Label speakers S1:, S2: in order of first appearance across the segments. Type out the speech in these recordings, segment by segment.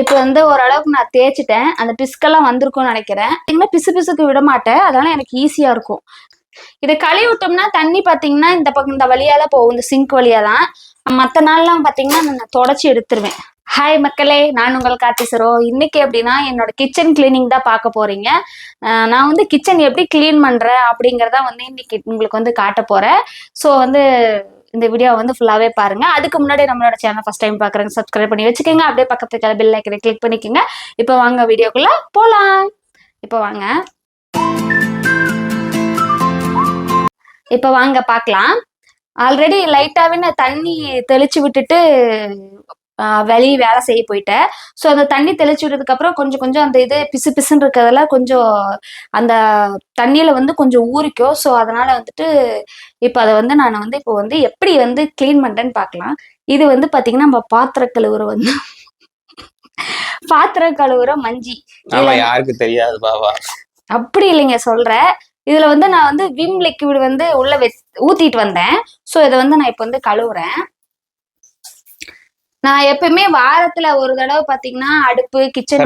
S1: இப்போ வந்து ஓரளவுக்கு நான் தேய்ச்சிட்டேன். அந்த பிஸ்கெல்லாம் வந்திருக்கும்னு நினைக்கிறேன். பார்த்தீங்கன்னா பிசு பிசுக்கு விட மாட்டேன். அதனால எனக்கு ஈஸியாக இருக்கும். இதை கழுவி விட்டோம்னா தண்ணி பார்த்தீங்கன்னா இந்த பக்கம் இந்த வழியால போகும். இந்த சிங்க் வழியா தான் மற்ற நாள்லாம் பார்த்தீங்கன்னா நான் தொடச்சி எடுத்துருவேன். ஹாய் மக்களே நான் உங்கள் கார்த்திசரோ இன்னைக்கு எப்படின்னா என்னோட கிச்சன் கிளீனிங் தான் பார்க்க போறீங்க. நான் வந்து கிச்சன் எப்படி க்ளீன் பண்றேன் அப்படிங்கிறத வந்து இன்னைக்கு உங்களுக்கு வந்து காட்ட போறேன். ஸோ வந்து இந்த வீடியோ வந்து ஃபுல்லாகவே பாருங்க. அதுக்கு முன்னாடி நம்மளோட சேனல் ஃபர்ஸ்ட் டைம் பார்க்குறேங்க சப்ஸ்கிரைப் பண்ணி வச்சுக்கோங்க. அப்படியே பக்கத்துல பெல் ஐக்கனை கிளிக் பண்ணிக்கோங்க. இப்போ வாங்க வீடியோக்குள்ள போகலாம் இப்போ வாங்க. இப்போ வாங்க பார்க்கலாம். ஆல்ரெடி லைட்டாகவே நான் தண்ணி தெளிச்சு விட்டுட்டு வெளியே வேலை செய்ய போயிட்டேன். ஸோ அந்த தண்ணி தெளிச்சு விட்டதுக்கு அப்புறம் கொஞ்சம் கொஞ்சம் அந்த இது பிசு பிசுன்னு இருக்கிறதெல்லாம் கொஞ்சம் அந்த தண்ணியில வந்து கொஞ்சம் ஊறிக்கும். ஸோ அதனால வந்துட்டு இப்போ அதை வந்து நான் வந்து இப்போ வந்து எப்படி வந்து க்ளீன் பண்றேன்னு பார்க்கலாம் இது வந்து பாத்தீங்கன்னா நம்ம பாத்திர கழுவுற வந்து பாத்திரம் கழுவுற மஞ்சி.
S2: யாருக்கு தெரியாது பாபா.
S1: அப்படி இல்லைங்க சொல்றேன் இதுல வந்து நான் வந்து விம் லிக்விட் வந்து உள்ள ஊத்திட்டு வந்தேன். ஸோ இதை வந்து நான் இப்போ வந்து கழுவுறேன். நான் எப்பயுமே வாரத்துல ஒரு தடவை பாத்தீங்கன்னா அடுப்பு கிச்சன்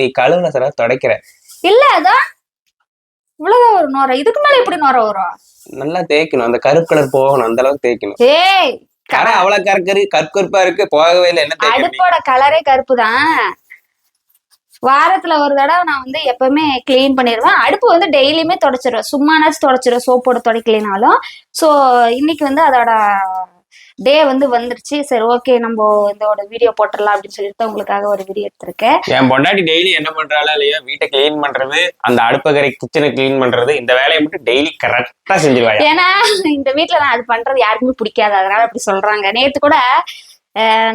S2: நீ கழுவுன சரா துடைக்கிற.
S1: இல்ல அதான். இவ்வளவுதான் ஒரு நோரை இதுக்கு மேல எப்படி நோரை வரும்?
S2: நல்லா தேய்க்கணும். அந்த கருப்பு கலர் போகணும். அந்த அளவுக்கு தேய்க்கணும்.
S1: ஏய்
S2: கரை அவ்வளவு கற்கரு கற்கருப்பா இருக்கு. போகவே இல்லை. என்ன
S1: அடுப்போட கலரே கருப்பு தான் வாரத்துல ஒரு தடவை நான் வந்து எப்பவுமே க்ளீன் பண்ணிடுவேன் அடுப்பு வந்து டெய்லியுமே தொடச்சிருவேன். சும்மானாச்சும் தொடச்சிருவேன். சோப்போட துடைக்கலினாலும். ஸோ இன்னைக்கு வந்து அதோட டே வந்து வந்துருச்சு. சரி ஓகே நம்ம இதோட வீடியோ போட்டுடலாம் அப்படின்னு சொல்லிட்டு உங்களுக்காக ஒரு வீடியோ எடுத்திருக்கேன்.
S2: என் பொண்டாட்டி டெய்லி என்ன பண்றாளோ இல்லையா? வீட்டை கிளீன் பண்றது அந்த அடுப்பகரை கிச்சனை கிளீன் பண்றது இந்த வேலையை மட்டும் டெய்லி கரெக்டா செஞ்சிருவாயா?
S1: ஏன்னா இந்த வீட்ல நான் அது பண்றது யாருக்குமே பிடிக்காது. அதனால அப்படி சொல்றாங்க. நேத்து கூட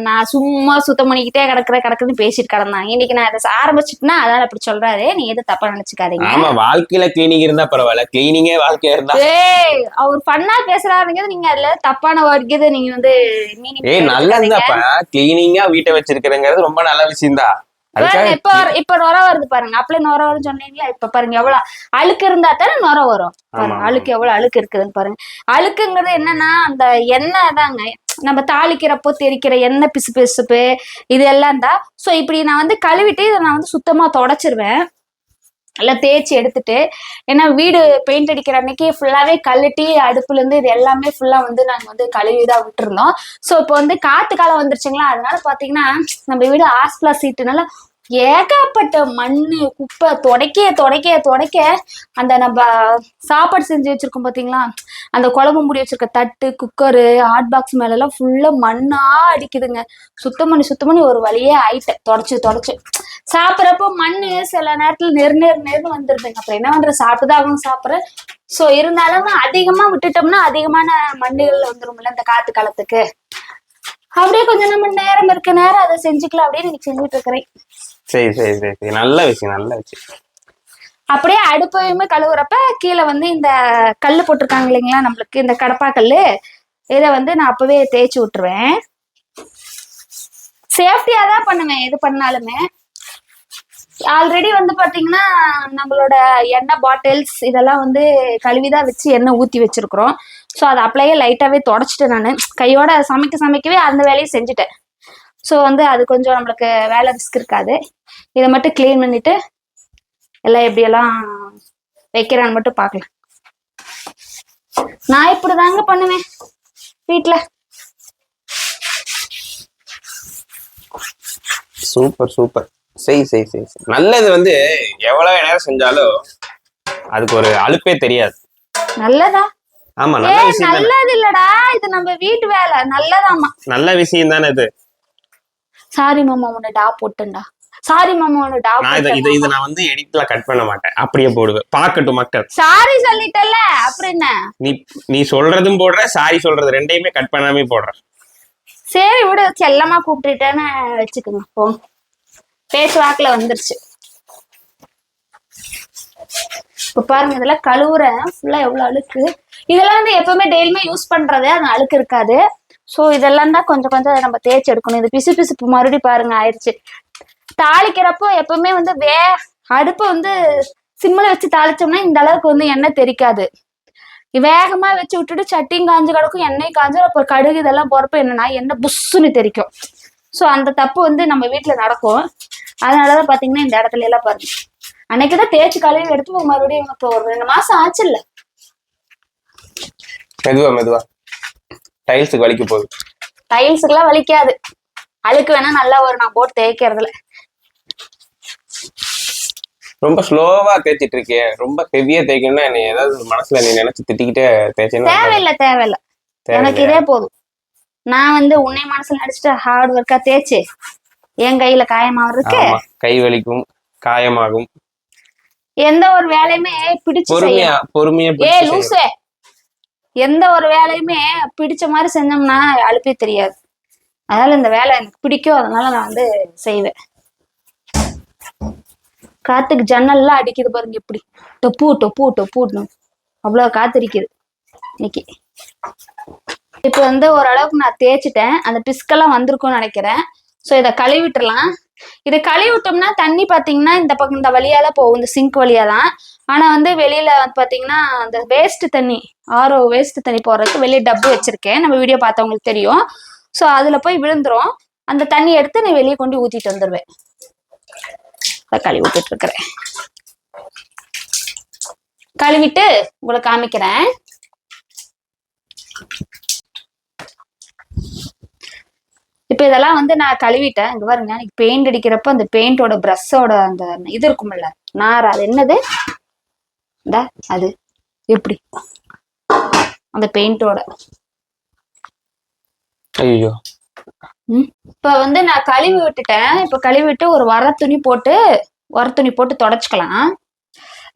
S1: நான் சும்மா சுத்தம் பண்ணிக்கிட்டே கிடக்குற கிடக்குன்னு பேசிட்டு கிடந்தாங்க இன்னைக்கு நான் அதை ஆரம்பிச்சிட்டுனா அதனால அப்படி சொல்றாரு. நீங்க எதுவும் தப்பா நினைச்சுக்காதீங்க.
S2: ஆமா வாழ்க்கையில கிளீனிங் இருந்தா பரவாயில்ல. கிளீனிங்கே வாழ்க்கையா இருந்தா.
S1: ஏய் அவர் பண்ணா பேசுறாருங்க நீங்க அதுல தப்பான வர்க்கத்தை நீங்க வந்து
S2: ஏய்
S1: எடுத்துக்காதீங்க.
S2: நல்லதுதான்ப்பா. கிளீனிங்கா வீட்டை வச்சிருக்கிறங்கிறது ரொம்ப நல்ல
S1: பாருங்க,
S2: அதுக்காக
S1: இப்ப இப்ப நொர வருது பாருங்க. அப்பளே நொர வரும்னு சொன்னீங்களா இப்ப பாருங்க எவ்வளவு அழுக்கு இருந்தா தானே நொர வரும். அழுக்கு எவ்வளவு அழுக்கு இருக்குதுன்னு பாருங்க. அழுக்குங்கிறது என்னன்னா அந்த எண்ணெய் தாங்க நம்ம தாளிக்கிறப்போ தெரிக்கிற எண்ணெய் பிசு பிசுப்பு இது எல்லாம் தான். ஸோ இப்படி நான் வந்து கழுவிட்டு இதை நான் வந்து சுத்தமாக தொடச்சிருவேன். நல்லா தேய்ச்சி எடுத்துட்டு ஏன்னா வீடு பெயிண்ட் அடிக்கிற அன்னைக்கு ஃபுல்லாவே கழட்டி அடுப்புலேருந்து இது எல்லாமே ஃபுல்லாக வந்து நாங்கள் வந்து கழுவி தான் விட்டுருந்தோம். ஸோ இப்போ வந்து காற்று காலம் வந்துருச்சுங்களா? அதனால பார்த்தீங்கன்னா நம்ம வீடு ஆஸ்பிளா சீட்டுனால ஏகப்பட்ட மண்ணு குப்பை துடைக்க துடைக்க துடைக்க அந்த நம்ம சாப்பாடு செஞ்சு வச்சிருக்கோம் பாத்தீங்களா? அந்த குழம்பு முடி வச்சிருக்க தட்டு குக்கரு ஹாட் பாக்ஸ் மேல எல்லாம் ஃபுல்லா மண்ணா அடிக்குதுங்க. சுத்தம் பண்ணி சுத்தம் பண்ணி ஒரு வழியே ஆயிட்டேன். தொடச்சி தொடச்சி. சாப்பிட்றப்போ மண்ணு சில நேரத்துல நெரு நெரு நெருன்னு வந்துருதுங்க. அப்புறம் என்ன பண்ற சாப்பிட்டுதான் ஆகும் சாப்பிட்றேன். ஸோ இருந்தாலும் அதிகமா விட்டுட்டோம்னா அதிகமான மண்ணுகள் வந்துடும்ல இந்த காத்து காலத்துக்கு. அப்படியே கொஞ்சம் நம்ம நேரம் இருக்க. நேரம் அதை செஞ்சுக்கலாம் அப்படின்னு இன்னைக்கு செஞ்சுட்டு இருக்கிறேன்.
S2: சரி சரி சரி சரி. நல்ல விஷயம் நல்ல விஷயம்.
S1: அப்படியே அடுப்பையுமே கழுவுறப்ப கீழே வந்து இந்த கல் போட்டிருக்காங்க இல்லைங்களா நம்மளுக்கு இந்த கடப்பா கல் இதை வந்து நான் அப்பவே தேய்ச்சி விட்டுருவேன். சேஃப்டியா தான் பண்ணுவேன் எது பண்ணாலுமே. ஆல்ரெடி வந்து பாத்தீங்கன்னா நம்மளோட எண்ணெய் பாட்டில்ஸ் இதெல்லாம் வந்து கழுவிதான் வச்சு எண்ணெய் ஊத்தி வச்சிருக்கிறோம். ஸோ அதை அப்படியே லைட்டாவே தொடச்சிட்டேன் நான். கையோட சமைக்க சமைக்கவே அந்த வேலையை செஞ்சுட்டேன். ஸோ வந்து அது கொஞ்சம் நம்மளுக்கு வேலை ரிஸ்க் இருக்காது. இதை மட்டும் க்ளீன் பண்ணிட்டு எல்லாம் எப்படியெல்லாம் வைக்கிறான்னு மட்டும் பார்க்கலாம். நான் இப்படிதாங்க பண்ணுவேன் வீட்ல.
S2: சூப்பர் சூப்பர் செய் செய் செய் செய். நல்லது வந்து எவ்வளவு நேரம் செஞ்சாலும் அதுக்கு ஒரு அலுப்பே தெரியாது.
S1: நல்லதா?
S2: ஆமா நல்ல விஷயம்
S1: நல்லது இல்லடா. இது நம்ம வீட்டு வேலை. நல்லதாமா
S2: நல்ல விஷயம் தானே இது.
S1: சாரி மாமா உன்னை டா போட்டேன்டா. சாரி மாமா உன்னை டா
S2: நான் இதை இதை நான் வந்து எடிட்ல கட் பண்ண மாட்டேன். அப்படியே போடுவேன். பார்க்கட்டும் மக்கள்.
S1: சாரி சொல்லிட்டல்ல அப்புறம் என்ன?
S2: நீ நீ சொல்றதும் போடுற சாரி சொல்றது ரெண்டையுமே கட் பண்ணாமே போடுற.
S1: சரி விடு செல்லமா கூப்பிட்டுட்டேன்னு வச்சுக்கோங்க. போ. பேச்சுவாக்குல வந்துருச்சு. இப்ப பாருங்க இதெல்லாம் கழுவுறேன். ஃபுல்லா எவ்வளவு அழுக்கு. இதெல்லாம் வந்து எப்பவுமே டெய்லியுமே யூஸ் பண்றது அது அழுக்கு இருக்காது. ஸோ இதெல்லாம் தான் கொஞ்சம் கொஞ்சம் நம்ம தேய்ச்சி எடுக்கணும். இது பிசு பிசுப்பு மறுபடியும் பாருங்க ஆயிடுச்சு தாளிக்கிறப்போ எப்பவுமே வந்து வே அடுப்பை வந்து சிம்மில் வச்சு தாளிச்சோம்னா இந்த அளவுக்கு வந்து எண்ணெய் தெரிக்காது. வேகமா வச்சு விட்டுட்டு சட்டியும் காஞ்சு கிடக்கும் எண்ணெய் காஞ்சு அப்புறம் கடுகு இதெல்லாம் போறப்ப என்னன்னா எண்ணெய் புஷ்ஷுன்னு தெரிக்கும். ஸோ அந்த தப்பு வந்து நம்ம வீட்டில் நடக்கும். அதனாலதான் பாத்தீங்கன்னா இந்த இடத்துல எல்லாம் பாருங்க. அன்னைக்குதான் தேய்ச்சி கழுவி எடுத்து மறுபடியும் இப்போ ஒரு ரெண்டு மாசம் ஆச்சுல்ல.
S2: மெதுவா மெதுவா. டைல்ஸுக்கு வலிக்க போகுது.
S1: டைல்ஸுக்கெல்லாம் வலிக்காது. அழுக்கு வேணா நல்லா வரும். நான் போட்டு தேய்க்கிறதுல.
S2: ரொம்ப ஸ்லோவா தேய்ச்சிட்டு இருக்கே ரொம்ப ஹெவியா தேய்க்கணும்னா நீ ஏதாவது மனசுல நீ நினைச்சு திட்டிக்கிட்டே தேய்ச்சேன்னா
S1: தேவையில்லை தேவையில்லை. எனக்கு இதே போதும். நான் வந்து உன்னை மனசுல நடிச்சுட்டு ஹார்ட் ஒர்க்கா தேய்ச்சு என் கையில காயமாக இருக்கு.
S2: கை வலிக்கும் காயமாகும்.
S1: எந்த ஒரு வேலையுமே பிடிச்சு
S2: பொறுமையா பொறுமையா
S1: ஏ. லூசே. எந்த ஒரு வேலையுமே பிடிச்ச மாதிரி செஞ்சோம்னா அழுப்பே தெரியாது. அதனால இந்த வேலை எனக்கு பிடிக்கும். அதனால நான் வந்து செய்வேன். காத்துக்கு ஜன்னல்லாம் அடிக்குது பாருங்க எப்படி. டொப்பு டொப்பு டொப்புன்னு. அவ்வளோ காத்திருக்குது இன்னைக்கு. இப்போ வந்து ஓரளவுக்கு நான் தேய்ச்சிட்டேன். அந்த பிஸ்கெல்லாம் வந்திருக்கும்னு நினைக்கிறேன். ஸோ இதை கழுவிட்டுலாம் இதை கழுவி விட்டோம்னா தண்ணி பார்த்தீங்கன்னா இந்த பக்கம் இந்த வழியா தான் போகும். இந்த சிங்க் வழியா தான் ஆனால் வந்து வெளியில வந்து பார்த்தீங்கன்னா அந்த வேஸ்ட் தண்ணி ஆரோ வேஸ்ட் தண்ணி போடுறதுக்கு வெளியே டப்பு வச்சிருக்கேன். நம்ம வீடியோ பார்த்தவங்களுக்கு தெரியும். ஸோ அதில் போய் விழுந்துரும். அந்த தண்ணி எடுத்து நீ வெளியே கொண்டு ஊற்றிட்டு வந்துடுவேன் தக்காளி கழுவி இருக்கிறேன். கழுவிட்டு உங்களை காமிக்கிறேன். இப்போ இதெல்லாம் வந்து நான் கழுவிட்டேன். இங்க பாருங்க. பெயிண்ட் அடிக்கிறப்ப அந்த பெயிண்டோட ப்ரஷ்ஷோட அந்த இது இருக்கும்ல நார் அது என்னது? இந்த அது. எப்படி? அந்த பெயிண்டோட
S2: ஐயோ.
S1: இப்போ வந்து நான் கழுவி விட்டுட்டேன். இப்போ கழுவி விட்டு ஒரு வர துணி போட்டு வர துணி போட்டு தொடச்சிக்கலாம்.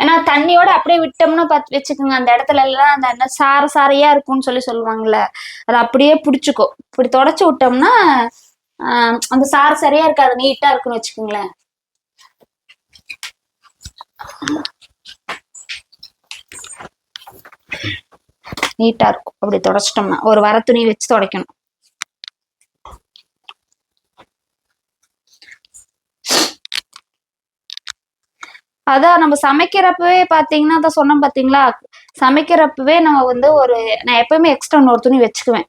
S1: ஏன்னா தண்ணியோட அப்படியே விட்டோம்னா பார்த்து வச்சுக்கோங்க. அந்த இடத்துல எல்லாம் அந்த என்ன சார சாரையா இருக்கும்னு சொல்லி சொல்லுவாங்கல்ல. அது அப்படியே பிடிச்சிக்கும். இப்படி தொடச்சி விட்டோம்னா ஆஹ், அந்த சார சரியா இருக்காது. நீட்டா இருக்குன்னு வச்சுக்கோங்களேன். நீட்டா இருக்கும். அப்படி தொடச்சிட்டோம்னா ஒரு வர துணி வச்சு துடைக்கணும். அதான் நம்ம சமைக்கிறப்பவே பாத்தீங்கன்னா அதான் சொன்னோம் பாத்தீங்களா? சமைக்கிறப்பவே நம்ம வந்து ஒரு நான் எப்பவுமே எக்ஸ்ட்ரா இன்னொரு துணி வச்சுக்குவேன்.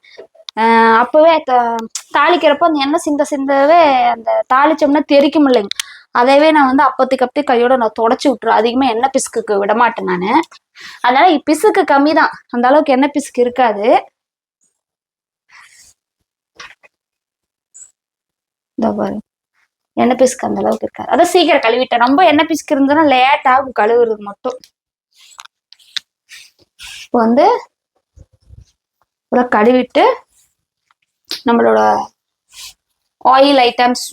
S1: ஆஹ் அப்பவே தாளிக்கிறப்ப அந்த எண்ணெய் சிந்த சிந்தவே அந்த தாளிச்சோம்னா தெரிக்கும் இல்லைங்க. அதைவே நான் வந்து அப்பத்துக்கு அப்படி கையோட நான் தொடச்சி விட்டுருவேன் அதிகமாக எண்ணெய் பிசுக்கு விட மாட்டேன் நான். அதனால பிசுக்கு கம்மி தான் அந்த அளவுக்கு எண்ணெய் பிசுக்கு இருக்காது. எண்ணெய் பிசுக்கு அந்த அளவுக்கு இருக்காது. அதான் சீக்கிரம் கழுவிட்டேன். ரொம்ப எண்ணெய் பிசுக்கு இருந்ததுன்னா லேட் ஆகும் கழுவுறது மட்டும். இப்போ வந்து கழுவிட்டு நம்மளோட ஆயில் ஐட்டம்ஸ்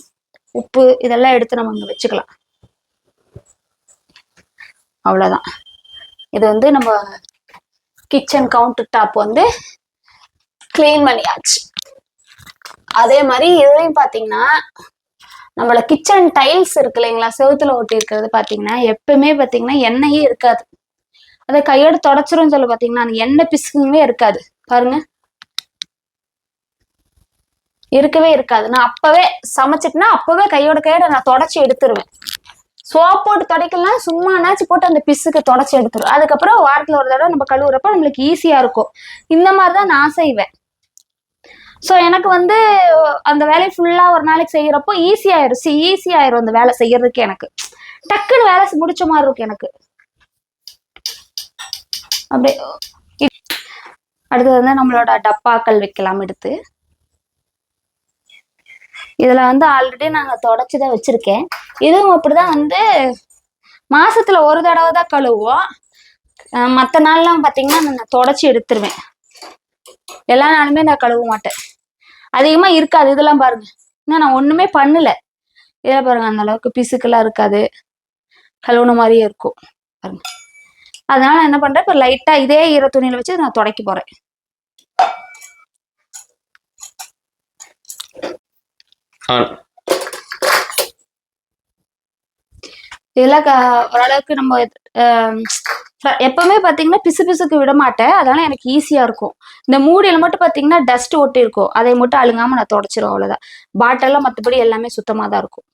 S1: உப்பு இதெல்லாம் எடுத்து நம்ம இங்கே வச்சுக்கலாம். அவ்வளோதான் இது வந்து நம்ம கிச்சன் கவுண்டர் டாப் வந்து க்ளீன் பண்ணியாச்சு. அதே மாதிரி இதுலையும் பார்த்தீங்கன்னா நம்மள கிச்சன் டைல்ஸ் இருக்கு இல்லைங்களா? செவுத்துல ஒட்டி இருக்கிறது பார்த்தீங்கன்னா எப்பவுமே பார்த்தீங்கன்னா எண்ணெயே இருக்காது. அதை கையோட தொடச்சிரும் சொல்ல பார்த்தீங்கன்னா அந்த எண்ணெய் பிசுக்குமே இருக்காது. பாருங்க. இருக்கவே இருக்காது. நான் அப்பவே சமைச்சிட்டுனா அப்பவே கையோட கையோட நான் தொடச்சி எடுத்துருவேன். சோப் போட்டு துடைக்கலாம் சும்மா நாச்சு போட்டு அந்த பிசுக்கு தொடச்சி எடுத்துருவேன் அதுக்கப்புறம் வாரத்துல ஒரு தடவை நம்ம கழுவுறப்ப நம்மளுக்கு ஈஸியா இருக்கும். இந்த மாதிரி தான் நான் செய்வேன். ஸோ எனக்கு வந்து அந்த வேலையை ஃபுல்லா ஒரு நாளைக்கு செய்யறப்போ ஈஸியாயிருச்சு ஈஸியாயிரும் அந்த வேலை செய்யறதுக்கு எனக்கு. டக்குன்னு வேலை முடிச்ச மாதிரி இருக்கும் எனக்கு. அப்படியே அடுத்தது வந்து நம்மளோட டப்பாக்கள் வைக்கலாம் எடுத்து. இதில் வந்து ஆல்ரெடி நாங்கள் தொடச்சி தான் வச்சிருக்கேன். இதுவும் அப்படிதான் வந்து மாசத்துல ஒரு தடவை தான் கழுவுவோம் மற்ற நாள்லாம் பார்த்தீங்கன்னா நான் தொடச்சி எடுத்துருவேன். எல்லா நாளுமே நான் கழுவ மாட்டேன். அதிகமாக இருக்காது இதெல்லாம் பாருங்க. இன்னும் நான் ஒன்றுமே பண்ணல. இதில் பாருங்க அந்த அளவுக்கு பிசுக்கெல்லாம் இருக்காது. கழுவுன மாதிரியே இருக்கும். பாருங்க. அதனால என்ன பண்றேன் இப்போ லைட்டாக இதே ஈர துணியில் வச்சு நான் துடைக்க போறேன்.
S2: ஆன்.
S1: இதெல்லாம் க- ஓரளவுக்கு நம்ம எப்பவுமே பாத்தீங்கன்னா பிசு பிசுக்கு விட மாட்டேன். அதனால எனக்கு ஈஸியா இருக்கும். இந்த மூடியில மட்டும் பாத்தீங்கன்னா டஸ்ட் ஒட்டி இருக்கும். அதை மட்டும் அழுங்காம நான் தொடச்சிருவேன் அவ்வளவுதான். பாட்டெல்லாம் மற்றபடி எல்லாமே சுத்தமா தான் இருக்கும்.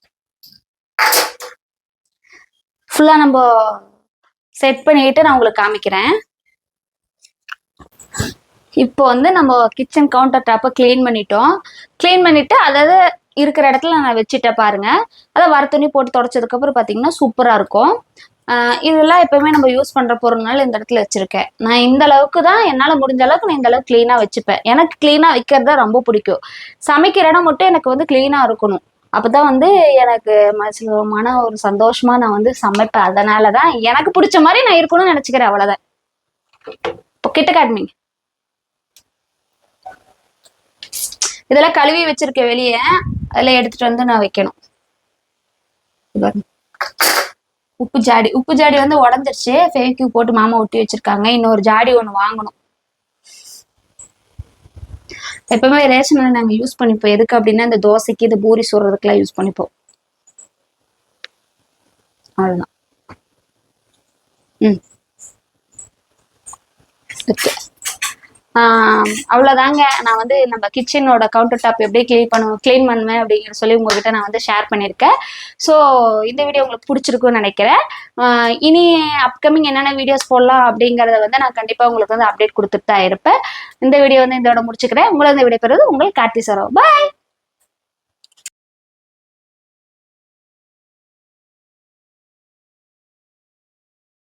S1: ஃபுல்லா நம்ம செட் பண்ணிட்டு நான் உங்களுக்கு காமிக்கிறேன். இப்போ வந்து நம்ம கிச்சன் கவுண்டர் டாப்பை க்ளீன் பண்ணிட்டோம். க்ளீன் பண்ணிட்டு அதாவது இருக்கிற இடத்துல நான் வச்சுட்டேன் பாருங்க. அதை வர துணி போட்டு துடைச்சதுக்கப்புறம் பார்த்தீங்கன்னா சூப்பராக இருக்கும். இதெல்லாம் எப்பவுமே நம்ம யூஸ் பண்ணுற பொருள்னால இந்த இடத்துல வச்சுருக்கேன். நான் இந்த அளவுக்கு தான் என்னால் முடிஞ்ச அளவுக்கு நான் இந்த அளவுக்கு க்ளீனாக வச்சுப்பேன். எனக்கு க்ளீனாக வைக்கிறது தான் ரொம்ப பிடிக்கும். சமைக்கிற இடம் மட்டும் எனக்கு வந்து க்ளீனாக இருக்கணும். அப்போ தான் வந்து எனக்கு மனசுல ஒரு மன ஒரு சந்தோஷமாக நான் வந்து சமைப்பேன். அதனாலதான் எனக்கு பிடிச்ச மாதிரி நான் இருக்கணும்னு நினச்சிக்கிறேன். அவ்வளோதான் இப்போ கிட்ட காட்டுமீங்க இதெல்லாம் கழுவி வச்சிருக்கேன் வெளியே. அதெல்லாம் எடுத்துட்டு வந்து நான் வைக்கணும். உப்பு ஜாடி உப்பு ஜாடி வந்து உடஞ்சிருச்சு. ஃபேக்யூ போட்டு மாமா ஒட்டி வச்சிருக்காங்க. இன்னொரு ஜாடி ஒன்று வாங்கணும். எப்பவுமே ரேஷன்ல நாங்க யூஸ் பண்ணிப்போம். எதுக்கு அப்படின்னா இந்த தோசைக்கு இந்த பூரி சுடுறதுக்குலாம் யூஸ் பண்ணிப்போம். அவ்வளோதான் ம். ஓகே அவ்வளோதாங்க நான் வந்து நம்ம கிச்சனோட கவுண்டர் டாப் எப்படி க்ளீன் பண்ணுவோம் க்ளீன் பண்ணுவேன் அப்படிங்கிற சொல்லி உங்ககிட்ட நான் வந்து ஷேர் பண்ணியிருக்கேன். ஸோ இந்த வீடியோ உங்களுக்கு பிடிச்சிருக்குன்னு நினைக்கிறேன். இனி அப்கமிங் என்னென்ன வீடியோஸ் போடலாம் அப்படிங்கிறத வந்து நான் கண்டிப்பாக உங்களுக்கு வந்து அப்டேட் கொடுத்துட்டு தான் இருப்பேன். இந்த வீடியோ வந்து இதோட முடிச்சுக்கிறேன். உங்களை இந்த விடைபெறுவது பெறுவது உங்கள் கார்த்தி சரோ. பாய்